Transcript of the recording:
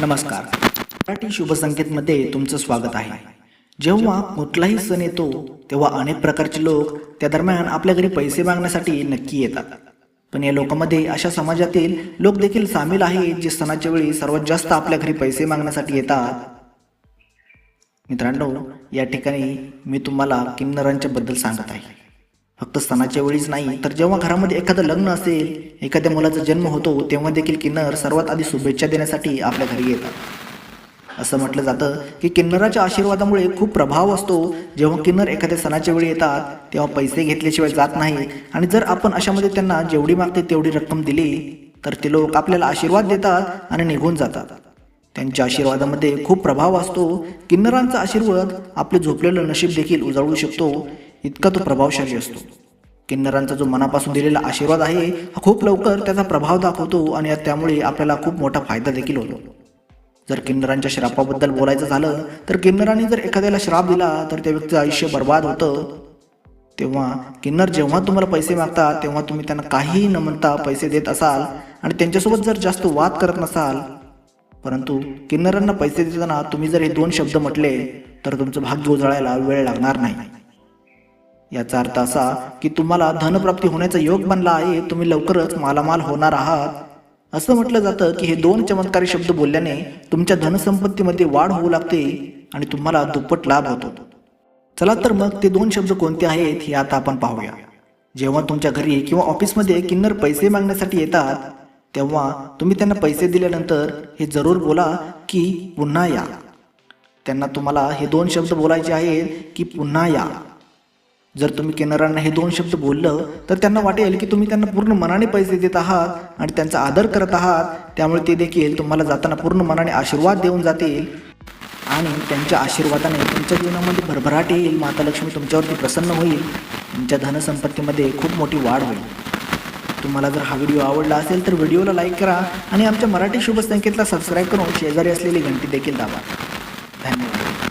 नमस्कार. मराठी शुभसंकेतमध्ये तुमचं स्वागत आहे. जेव्हा कुठलाही सण येतो तेव्हा अनेक प्रकारचे लोक त्या दरम्यान आपल्या घरी पैसे मागण्यासाठी नक्की येतात. पण या लोकांमध्ये अशा समाजातील लोक देखील सामील आहेत जे सणाच्या वेळी सर्वात जास्त आपल्या घरी पैसे मागण्यासाठी येतात. मित्रांनो या ठिकाणी मी तुम्हाला किन्नरांच्या बद्दल सांगत आहे. फक्त सणाच्या वेळीच नाही तर जेव्हा घरामध्ये एखादं लग्न असेल एखाद्या मुलाचा जन्म होतो तेव्हा देखील किन्नर सर्वात आधी शुभेच्छा देण्यासाठी आपल्या घरी येतात. असं म्हटलं जातं की किन्नराच्या आशीर्वादामुळे खूप प्रभाव असतो. जेव्हा किन्नर एखाद्या सणाच्या वेळी येतात तेव्हा पैसे घेतल्याशिवाय जात नाही. आणि जर आपण अशामध्ये त्यांना जेवढी मागते तेवढी रक्कम दिली तर ते लोक आपल्याला आशीर्वाद देतात आणि निघून जातात. त्यांच्या आशीर्वादामध्ये खूप प्रभाव असतो. किन्नरांचा आशीर्वाद आपले झोपलेलं नशीब देखील उजळवू शकतो. इतका तो प्रभावशाली असतो. किन्नरांचा जो मनापासून दिलेला आशीर्वाद आहे हा खूप लवकर त्याचा प्रभाव दाखवतो आणि त्यामुळे आपल्याला खूप मोठा फायदा देखील होतो. जर किन्नरांच्या श्रापाबद्दल बोलायचं झालं तर किन्नरांनी जर एखाद्याला श्राप दिला तर त्या व्यक्तीचं आयुष्य बर्बाद होतं. तेव्हा किन्नर जेव्हा तुम्हाला पैसे मागतात तेव्हा तुम्ही त्यांना काहीही न म्हणता पैसे देत असाल आणि त्यांच्यासोबत जर जास्त वाद करत नसाल परंतु किन्नरांना पैसे देताना तुम्ही जर हे दोन शब्द म्हटले तर तुमचं भाग्य उजळायला वेळ लागणार नाही. याचा अर्थ असा की तुम्हाला धनप्राप्ती होण्याचा योग बनला आहे तुम्ही लवकरच मालामाल होणार आहात. असं म्हटलं जातं की हे दोन चमत्कारी शब्द बोलल्याने तुमच्या धनसंपत्तीमध्ये वाढ होऊ लागते आणि तुम्हाला दुप्पट लाभ होतो. चला तर मग ते दोन शब्द कोणते आहेत हे आता आपण पाहूया. जेव्हा तुमच्या घरी किंवा ऑफिसमध्ये किन्नर पैसे मागण्यासाठी येतात तेव्हा तुम्ही त्यांना पैसे दिल्यानंतर हे जरूर बोला की पुन्हा या. त्यांना तुम्हाला हे दोन शब्द बोलायचे आहेत की पुन्हा या. जर तुम्ही केनरांना हे दोन शब्द बोललं तर त्यांना वाटेल की तुम्ही त्यांना पूर्ण मनाने पैसे देत आहात आणि त्यांचा आदर करत आहात. त्यामुळे ते देखील तुम्हाला जाताना पूर्ण मनाने आशीर्वाद देऊन जातील. आणि त्यांच्या आशीर्वादाने तुमच्या जीवनामध्ये भरभराट येईल. माता लक्ष्मी तुमच्यावरती प्रसन्न होईल. तुमच्या धनसंपत्तीमध्ये खूप मोठी वाढ होईल. तुम्हाला जर हा व्हिडिओ आवडला असेल तर व्हिडिओला लाईक करा आणि आमच्या मराठी शुभ सबस्क्राईब करून शेजारी असलेली घंटी देखील दाबा. धन्यवाद.